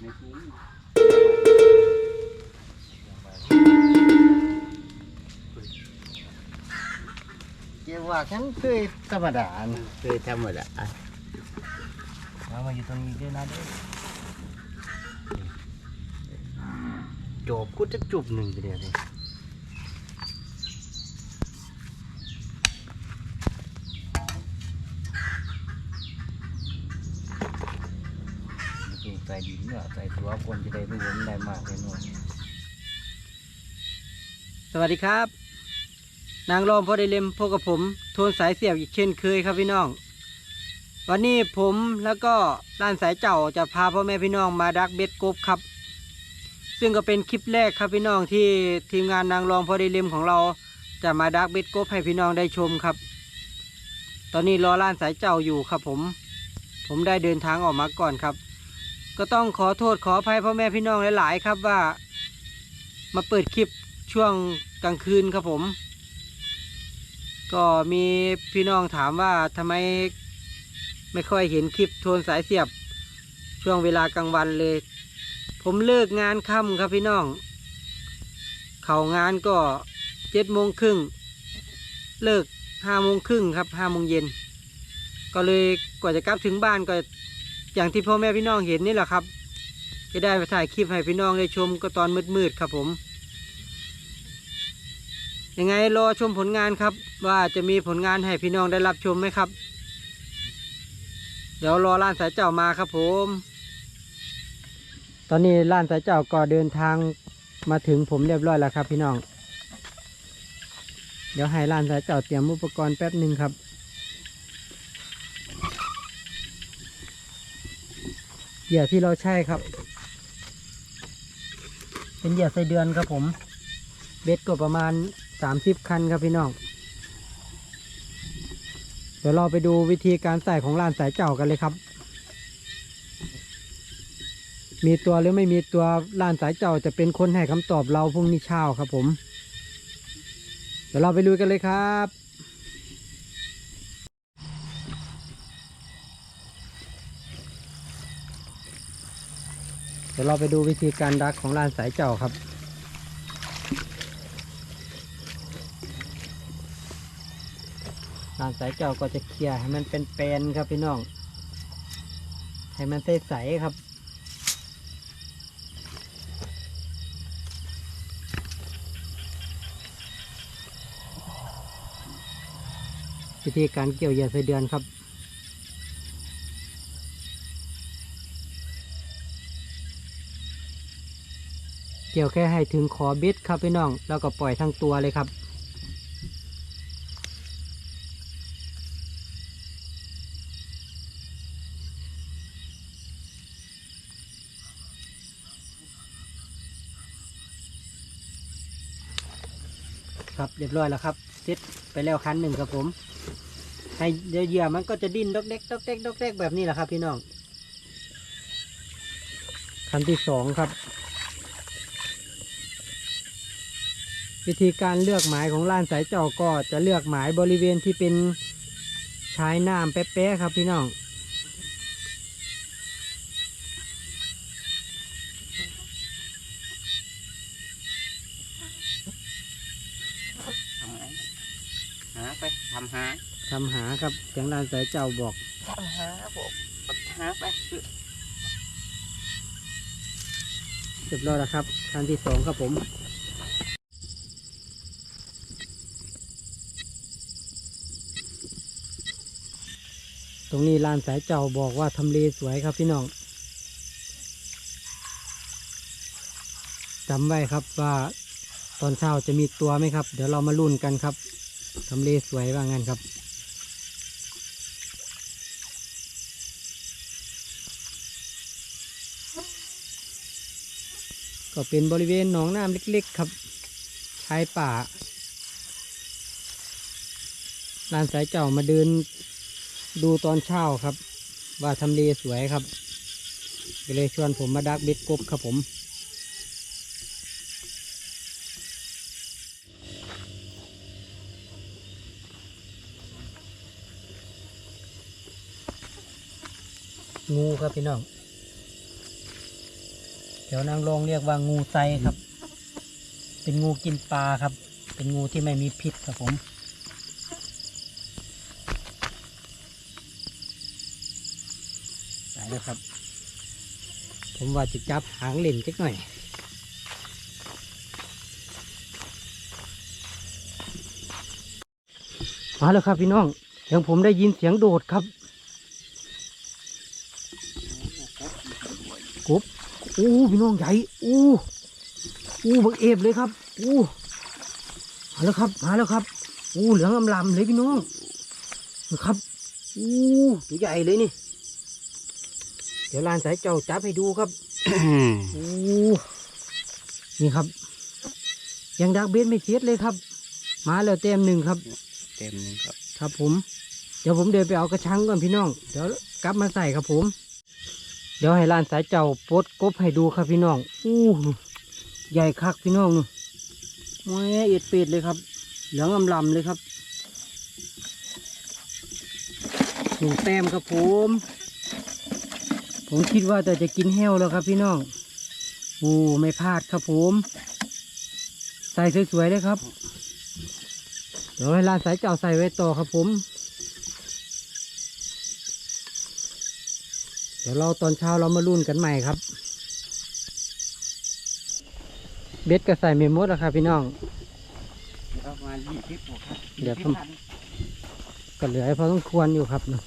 ในถุงเกี่ยวว่าฉันเคยธรรมดานะเคยทำหมดอะมามาอยู่ตรงนี้ด้วยนะเด้อจบกูจะจุบหนึ่งเดียวเลย จริงใจดีเนี่ยใจตัวคนจะได้รู้ว่ามันได้มากได้น้อยสวัสดีครับ นางรอมพอได้เล็มพบกับผมโทนสายเสียบอีกเช่นเคยครับพี่น้อง วันนี้ผมแล้วก็ร้านสายเจ้าจะพาพ่อแม่พี่น้องมาดักเบ็ดกบครับ ซึ่งก็เป็นคลิปแรกครับพี่น้องที่ทีมงานนางรองพอได้เล็มของเรา จะมาดักเบ็ดกบให้พี่น้องได้ชมครับ ตอนนี้รอร้านสายเจ้าอยู่ครับผม ผมได้เดินทางออกมาก่อนครับ ก็ต้องขอโทษขออภัยพ่อแม่พี่น้องหลาย ๆ ครับว่า มาเปิดคลิปช่วงกลางคืนครับผม ก็มีพี่น้องถามว่าทำไมไม่ค่อยเห็นคลิปโทนสายเสียบช่วงเวลากลางวันเลย ผมเลิกงานค่ำครับพี่น้อง เข่างานก็เจ็ดโมงครึ่งเลิกห้าโมงครึ่งครับห้าโมงเย็น ก็เลยกว่าจะกลับถึงบ้านก็ อย่างที่พ่อแม่พี่น้องเห็นนี่แหละครับ จะได้ไปถ่ายคลิปให้พี่น้องได้ชมก็ตอนมืดๆครับผม ยังไงรอชมผลงานครับ ว่าจะมีผลงานให้พี่น้องได้รับชมไหมครับ เดี๋ยวรอล้านสายเจ้ามาครับผม ตอนนี้ล้านสายเจ้าก็เดินทางมาถึงผมเรียบร้อยแล้วครับพี่น้อง เดี๋ยวให้ล้านสายเจ้าเตรียมอุปกรณ์แป๊บหนึ่งครับ เหยื่อที่เราใช้ครับ เป็นเหยื่อไส้เดือนครับผม เบ็ดก็ประมาณสามสิบคันครับพี่น้อง เดี๋ยวเราไปดูวิธีการใส่ของร้านสายเจ้ากันเลยครับ มีตัวหรือไม่มีตัวร้านสายเจ้าจะเป็นคนให้คำตอบเราพรุ่งนี้เช้าครับผม เดี๋ยวเราไปลุยกันเลยครับ เดี๋ยวเราไปดูวิธีการดักของร้านสายเจ้าครับร้านสายเจ้าก็จะเคลียร์ให้มันเป็นแปลนครับพี่น้อง ให้มันใสๆครับวิธีการเกี่ยวเหยื่อไส้เดือนครับ กี่ยวแค่ให้ถึงขอบิดครับพี่น้อง แล้วก็ปล่อยทั้งตัวเลยครับ ครับเรียบร้อยแล้วครับเซ็ตไปแล้วคันหนึ่งครับผม ให้เดี๋ยวเหยื่อมันก็จะดิ้นดอกเด็กดอกเด็กดอกเด็กแบบนี้แหละครับ พี่น้องคันที่สองครับ วิธีการเลือกหมายของล้านสายเจ้าก็จะเลือกหมายบริเวณที่เป็นชายน้ำแป๊ะๆครับพี่น้องทำไงหาไปทำหาทำหาครับอย่างล้านสายเจ้าบอกทำหาผมหาไปเรียบร้อยแล้วครับคันที่สองครับผม ตรงนี้ลานสายเจ้าบอกว่าทำเลสวยครับพี่น้องจำไว้ครับว่าตอนเช้าจะมีตัวไหมครับ เดี๋ยวเรามาลุ้นกันครับทำเลสวยว่างั้นครับ ก็เป็นบริเวณหนองน้ำเล็กๆครับชายป่าลานสายเจ้ามาเดิน ดูตอนเช้าครับ ว่าทำเลสวยครับก็เลยชวนผมมาดักเบ็ดกบครับผม งูครับพี่น้องแถวนางรองเรียกว่างูไซครับ เป็นงูกินปลาครับ เป็นงูที่ไม่มีพิษครับผม ได้แล้วครับ ผมว่าจะจับหางเล่นจักหน่อย มาแล้วครับพี่น้องเสียงผมได้ยินเสียงโดดครับกบอู้พี่น้องใหญ่อู้อู้บักเอฟเลยครับอู้มาแล้วครับมาแล้วครับอู้เหลืองอำลำเลยพี่น้องนะครับอู้ตัวใหญ่เลยนี่ เดี๋ยวลานสายเจ้าจับให้ดูครับโอ้นี่ครับ ยังดักเบสไม่เสียดเลยครับ มาแล้วเต็มหนึ่งครับ เต็มหนึงครับ ครับผม เดี๋ยวผมเดินไปเอากระชังก่อนพี่น้อง เดี๋ยวกลับมาใส่ครับผม เดี๋ยวให้ลานสายเจ้าปลดกบให้ดูครับพี่น้อง อู้ใหญ่คักพี่น้องนู่นโอ้ยเอ็ดเป็ดเลยครับ เหลืองอำลำเลยครับหนึ่งแต้มครับผม ผมคิดว่าแต่จะกินแห้วแล้วครับพี่น้องโอ้ไม่พลาดครับผม ใส่สวยๆเลยครับ เดี๋ยวให้ลานสายเจ้าใส่ไว้ต่อครับผม เดี๋ยวเราตอนเช้าเรามาลุ้นกันใหม่ครับ เบ็ดก็ใส่เมมดแล้วครับพี่น้องประมาณยี่สิบกว่าครับเดี๋ยวผมก็เหลือให้พอต้องควรอยู่ครับเนอะ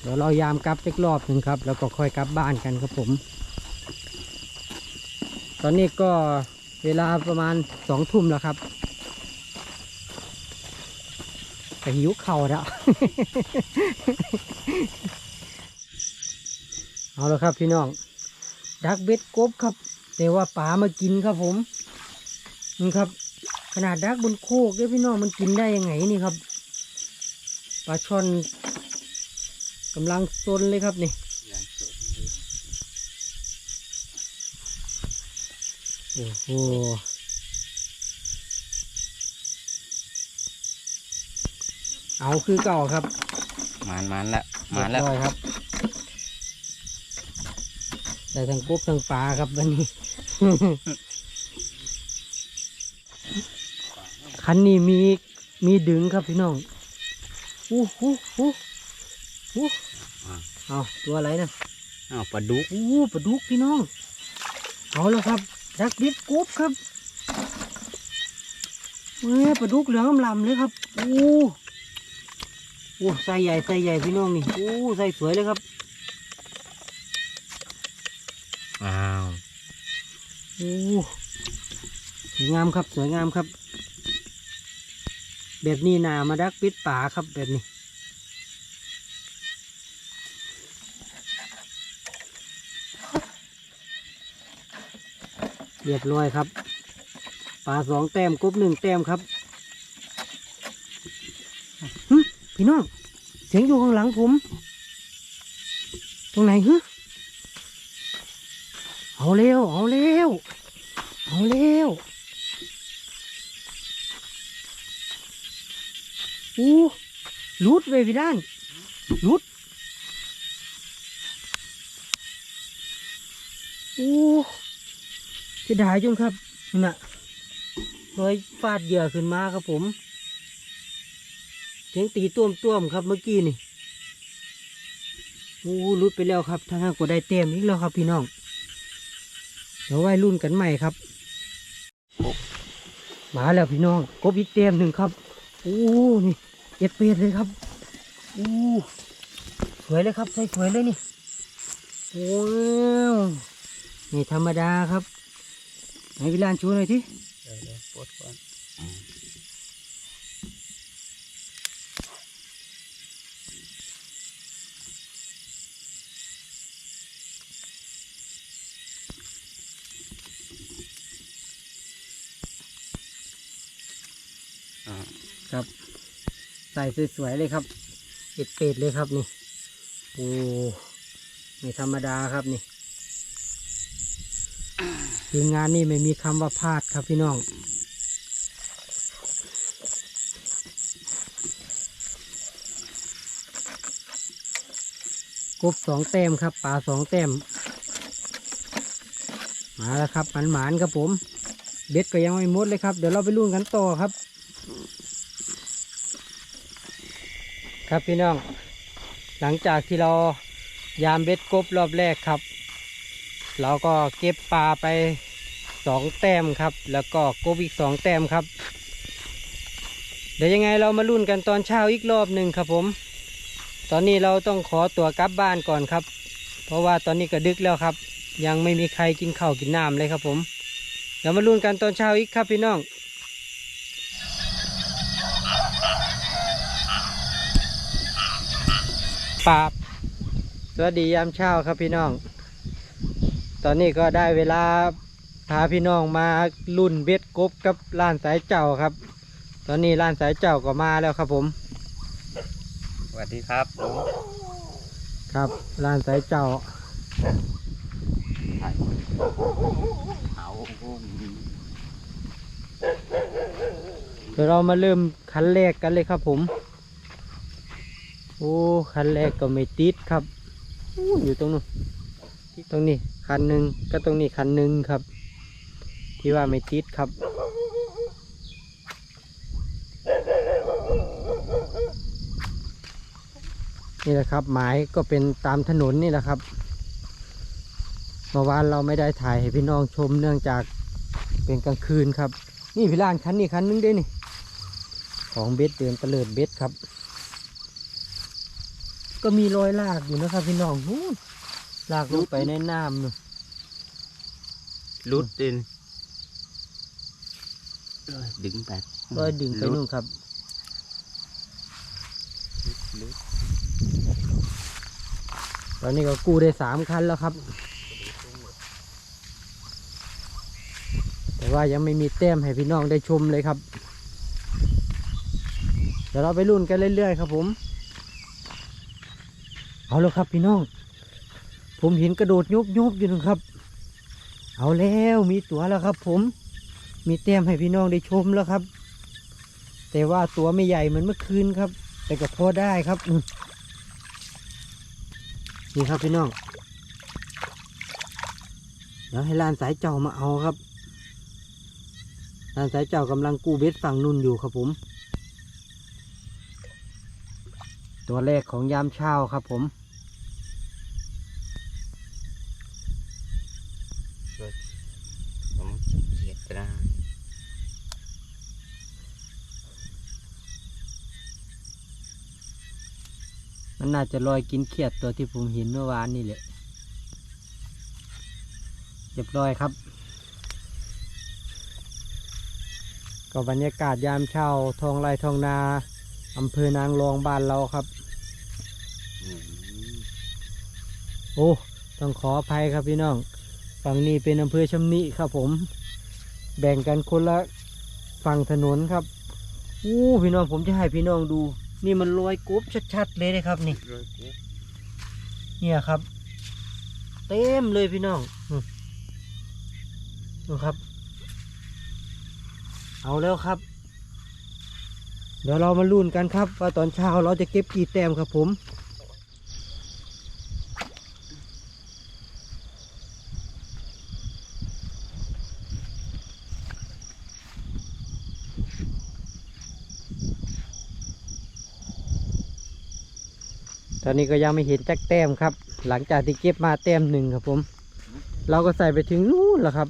เดี๋ยวเรายามกลับอีกรอบหนึ่งครับ แล้วก็ค่อยกลับบ้านกันครับผม ตอนนี้ก็เวลาประมาณสองทุ่มแล้วครับแต่หิวเข่าแล้วเอาแล้วครับพี่น้อง ดักเบ็ดกบครับ แต่ว่าปลามากินครับผมนี่ครับ ขนาดดักบนโคกเนี่ยพี่น้องมันกินได้ยังไงนี่ครับปลาช่อน กำลังซนเลยครับนี่อย่างสดเลยโอ้โหเอาคือเก่าครับมันมันละมันแล้วเรียบร้อยครับได้ทั้งกบทั้งปลาครับวันนี้ คันนี้มีมีดึงครับพี่น้องอู้หูหู หูเอาตัวอะไรนะอ้าวปลาดุกอู้ปลาดุกพี่น้องเอาแล้วครับดักดิบกบครับเอ้ยปลาดุกเหลืองอำลำเลยครับอู้โอ้ใส่ใหญ่ใส่ใหญ่พี่น้องนี่อู้ใส่สวยเลยครับอ้าวอู้สวยงามครับสวยงามครับ แบบนี้นามาดักปิดป่าครับแบบนี้ รียบร้อยครับปลาสองแต้มกบหนึ่งแต้มครับพี่น้องเสียงอยู่ข้างหลังผม ตรงไหนฮึเอาเร็วเอาเร็วเอาเร็วอู้ลุดเวยพี่ด้านลุดอู้ จะได้จงครับนั่นน่ะรอยฟาดเหยื่อขึ้นมาครับผมเสียงตีต้วมต้วมๆครับเมื่อกี้นี่โอ้ลุดไปแล้วครับทางนั้นก็ได้เต็มอีกแล้วครับพี่น้องเดี๋ยวไว้รุ่นกันใหม่ครับมาแล้วพี่น้องกบอีกเต็มหนึ่งครับโอ้นี่เอ็ดเป็ดเลยครับโอ้สวยเลยครับใส่สวยเลยนี่ว้าวนี่ธรรมดาครับ ไหนวิลานชูหน่อยทีเดี๋ยวเดี๋ยวปลดก่อนอ่าครับใส่สวยๆเลยครับเอ็ดเป็ดเลยครับนี่โอ้ไม่ธรรมดาครับนี่ ทีมงานนี่ไม่มีคำว่าพลาดครับพี่น้องกบสองแต้มครับปลาสองแต้มมาแล้วครับหมันหมานครับผม เบ็ดก็ยังไม่หมดเลยครับ เดี๋ยวเราไปลุ้นกันต่อครับ ครับพี่น้อง หลังจากที่เรายามเบ็ดกบรอบแรกครับ เราก็เก็บปลาไปสองแต้มครับ แล้วก็กบอีกสองแต้มครับ เดี๋ยวยังไงเรามาลุ้นกันตอนเช้าอีกรอบหนึ่งครับผม ตอนนี้เราต้องขอตัวกลับบ้านก่อนครับ เพราะว่าตอนนี้ก็ดึกแล้วครับ ยังไม่มีใครกินข้าวกินน้ำเลยครับผมเดี๋ยวมาลุ้นกันตอนเช้าอีกครับพี่น้องปาบสวัสดียามเช้าครับพี่น้อง ตอนนี้ก็ได้เวลาพาพี่น้องมาลุ่นเบ็ดกบกับล้านสายเจ้าครับ ตอนนี้ล้านสายเจ้าก็มาแล้วครับผม สวัสดีครับลุงครับล้านสายเจ้าเอาเดี๋ยวเรามาเริ่มคันแรกกันเลยครับผม โอ้คันแรกก็ไม่ติดครับอู้อยู่ตรงนู้นตรงนี้ คันหนึ่งก็ตรงนี้คันหนึ่งครับ ที่ว่าไม่ติดครับ นี่แหละครับ หมายก็เป็นตามถนนนี่แหละครับเมื่อวานเราไม่ได้ถ่ายให้พี่น้องชมเนื่องจากเป็นกลางคืนครับ นี่พี่ลานคันนี้คันนึงเด้นี่ ของเบ็ดเดินตะเลิดเบ็ดครับ ก็มีรอยลากอยู่นะครับพี่น้องนู้น ลากลงไปในน้ำนู่นลุดดินเอ้ยดึงไปรอยดึงไปนู่นครับลุดตอนนี้ก็กู้ได้สามคันแล้วครับ แต่ว่ายังไม่มีแต้มให้พี่น้องได้ชมเลยครับ เดี๋ยวเราไปรุ่นกันเรื่อยๆครับผม เอาแล้วครับพี่น้อง ผมเห็นกระโดดยุบยุบอยู่นะครับ เอาแล้วมีตัวแล้วครับ ผมมีแต้มให้พี่น้องได้ชมแล้วครับ แต่ว่าตัวไม่ใหญ่เหมือนเมื่อคืนครับ แต่ก็พอได้ครับนี่ครับพี่น้องเดี๋ยวให้ลานสายเจ้ามาเอาครับลานสายเจ้ากำลังกู้เบ็ดฝั่งนุ่นอยู่ครับผม ตัวแรกของยามเช้าครับผม เขียดตรามันน่าจะลอยกินเขียดตัวที่ผมเห็นเมื่อวานนี่แหละเรียบร้อยครับ ก็บรรยากาศยามเช้าทองไร่ทองนาอำเภอนางรองบ้านเราครับอืมโอ้ ต้องขออภัยครับพี่น้อง ฝั่งนี้เป็นอำเภอชำนิครับผม แบ่งกันคนละฝั่งถนนครับอู้พี่น้องผมจะให้พี่น้องดู นี่มันรอยกรุบชัดๆเลยนะครับนี่ เนี่ยครับ เต็มเลยพี่น้องดูครับ เอาแล้วครับ เดี๋ยวเรามาลุ้นกันครับ ว่าตอนเช้าเราจะเก็บกี่แต้มครับผม อนนี้ก็ยังไม่เห็นจักแต้มครับ หลังจากที่เก็บมาแต้มหนึ่งครับผม เราก็ใส่ไปถึงนู่นแล้วครับ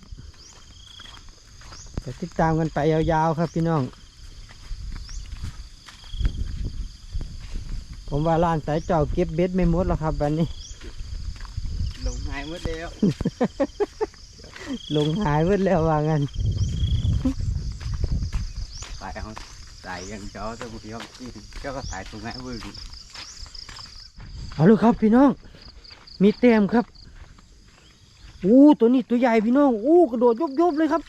เดี๋ยวติดตามกันไปยาวๆครับพี่น้อง ผมว่าล้านสายเจ้าเก็บเบ็ดไม่หมดแล้วครับวันนี้ ลงหายหมดแล้ว ลงหายหมดแล้วว่างั้นใส่เอาใส่ยังจอตัวบุกยอมกินเจ้าก็ใส่ตรงไหนบึ้ง เอาเลยครับพี่น้อง มีแต้มครับอู้ตัวนี้ตัวใหญ่พี่น้องอู้กระโดดยบๆเลยครับ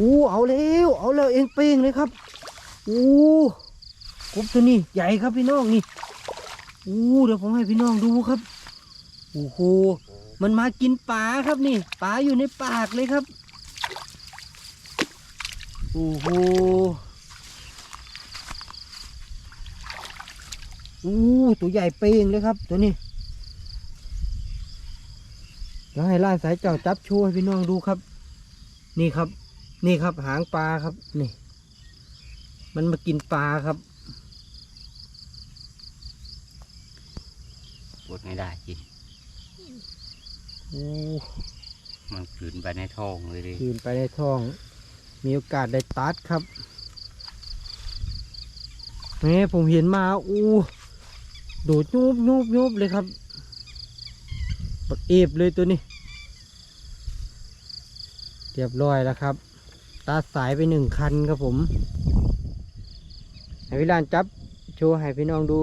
อู้เอาแล้วเอาแล้วเองเป้งเลยครับอู้กบตัวนี้ใหญ่ครับพี่น้องนี่อู้เดี๋ยวผมให้พี่น้องดูครับโอ้โหมันมากินปลาครับนี่ปลาอยู่ในปากเลยครับโอ้โห อู้ตัวใหญ่เป้งเลยครับ ตัวนี้แล้วให้ล่านสายเจ้าจับโชว์ให้พี่น้องดูครับ นี่ครับ นี่ครับหางปลาครับ นี่ มันมากินปลาครับปวดไม่ได้จิโอ้มันกลืนไปในท้องเลยดิคืนไปในท้อง มีโอกาสได้ตัดครับแหม่ผมเห็นมาอู้ โดดยูบยูบยูบเลยครับปักเอฟเลยตัวนี้ เรียบร้อยแล้วครับ ตัดสายไปหนึ่งคันครับผมให้พี่ลานจับโชว์ให้พี่น้องดู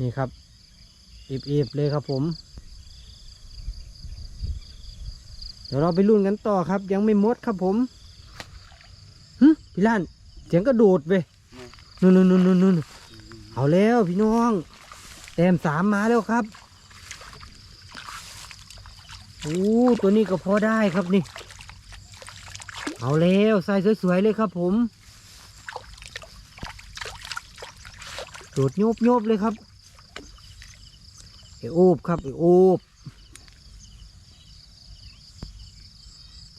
นี่ครับเอฟๆเลยครับผม เดี๋ยวเราไปลุ้นกันต่อครับ ยังไม่หมดครับผมหึพี่ล้านเสียงกระโดดเว้ย นู่นนู่นนู่นนู่นนู่นเอาแล้วพี่น้องแต้มสามมาแล้วครับโอ้ตัวนี้ก็พอได้ครับนี่ เอาแล้วใส่สวยๆเลยครับผมโดดโยบโยบเลยครับไอโอบครับไอโอบ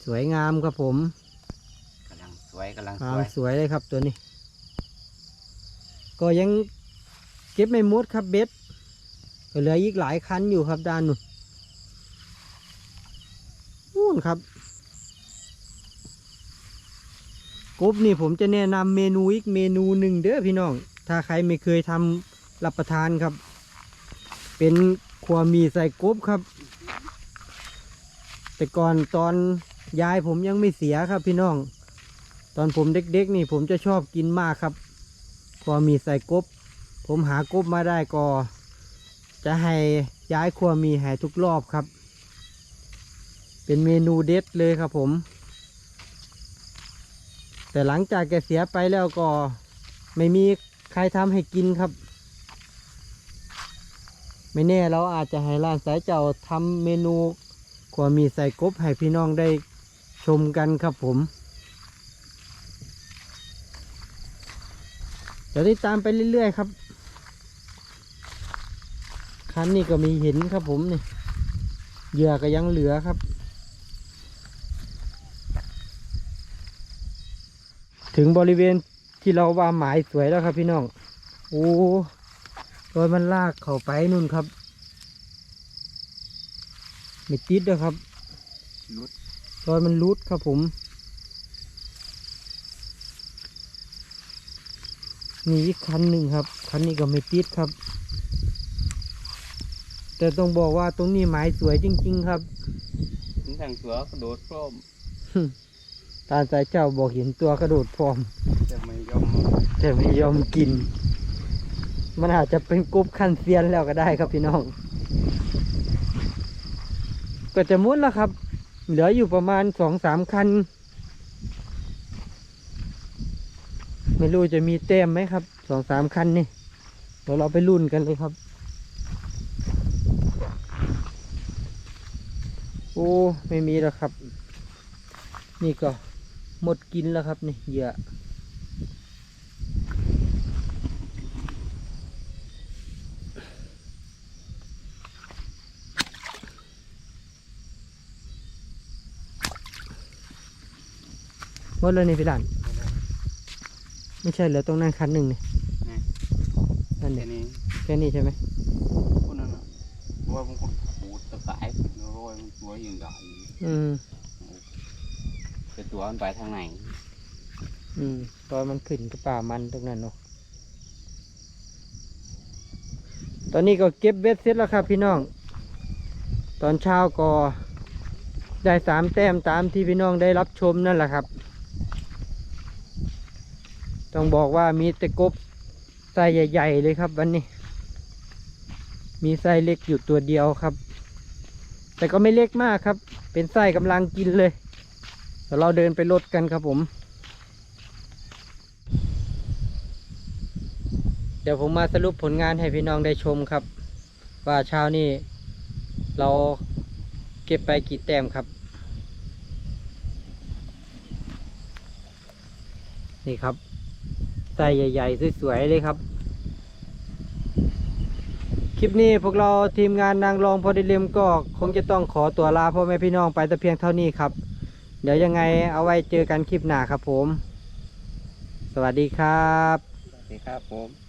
สวยงามครับผมกำลังสวยกำลังสงามวยสวยเลยครับตัวนี้ ก็ยังเก็บไม่หมดครับเบ็ดก็เหลืออีกหลายคันอยู่ครับด้านนู้นนู่นครับกบนี่ผมจะแนะนำเมนูอีกเมนูหนึ่งเด้อพี่น้อง ถ้าใครไม่เคยทำรับประทานครับ เป็นขัวหมีใส่กบครับ แต่ก่อนตอนยายผมยังไม่เสียครับพี่น้อง ตอนผมเด็กๆนี่ผมจะชอบกินมากครับ พอมีใส่กบ ผมหากบมาได้ก็ จะให้ย้ายครัวมีให้ทุกรอบครับ เป็นเมนูเด็ดเลยครับผม แต่หลังจากแกเสียไปแล้วก็ไม่มีใครทำให้กินครับ ไม่แน่เราอาจจะให้ร้านสายเจ้าทำเมนูควมีใส่กบให้พี่น้องได้ชมกันครับผม ดี๋ยวติดตามไปเรื่อย ๆ ครับ คันนี้ก็มีเห็นครับผมนี่เหยื่อก็ยังเหลือครับ ถึงบริเวณที่เราว่าหมายสวยแล้วครับพี่น้อง โอ้โดยมันลากเข้าไปนู่นครับไม่ติดนะครับรุดโดยมันรุดครับผม มีอีกคันหนึ่งครับ คันนี้ก็ไม่ติดครับ แต่ต้องบอกว่าตรงนี้หมายสวยจริง ๆ ครับถึงทางเสือกระโดดพร้อมตาสายเจ้าบอกเห็นตัวกระโดดพร้อมจะไม่ยอมแต่ไม่ยอมกิน มันอาจจะเป็นกรุ๊ปคันเซียนแล้วก็ได้ครับพี่น้อง ก็จะมุดแล้วครับ เหลืออยู่ประมาณสองสามคัน ไม่รู้จะมีเต็มไหมครับสองสามคันนี่เดี๋ยวเราไปรุ่นกันเลยครับ โอ้ ไม่มีแล้วครับ นี่ก็หมดกินแล้วครับนี่เหยื่อหมดเลยนี่พี่หลาน ไม่ใช่เหลือตรงนั้นคันหนึ่งนี่นั่นแค่เด็นี้แค่นี้ใช่ไหมพวกนั้นน่ะเพราะว่ามันก็ขูดตะกายขึ้นโรยมันตัวอย่างใหญ่อืมแต่ตัวมันไปทางไหนอืมตอนมันขึ้นกับป่ามันตรงนั้นเนาะตอนนี้ก็เก็บเบ็ดเสร็จแล้วครับพี่น้อง ตอนเช้าก็ได้สามแต้มตามที่พี่น้องได้รับชมนั่นแหละครับ ต้องบอกว่ามีแต่กบไส้ใหญ่ ๆ เลยครับวันนี้ มีไส้เล็กอยู่ตัวเดียวครับ แต่ก็ไม่เล็กมากครับ เป็นไส้กำลังกินเลยเดี๋ยวเราเดินไปลดกันครับผม เดี๋ยวผมมาสรุปผลงานให้พี่น้องได้ชมครับ ว่าเช้านี้เราเก็บไปกี่แต้มครับ นี่ครับ ไส้ใหญ่ๆ สวยๆ เลยครับ คลิปนี้พวกเราทีมงานนางรองพอดีเลมก็คงจะต้องขอตัวลาพ่อแม่พี่น้องไปแต่เพียงเท่านี้ครับ เดี๋ยวยังไงเอาไว้เจอกันคลิปหน้าครับผม สวัสดีครับ สวัสดีครับผม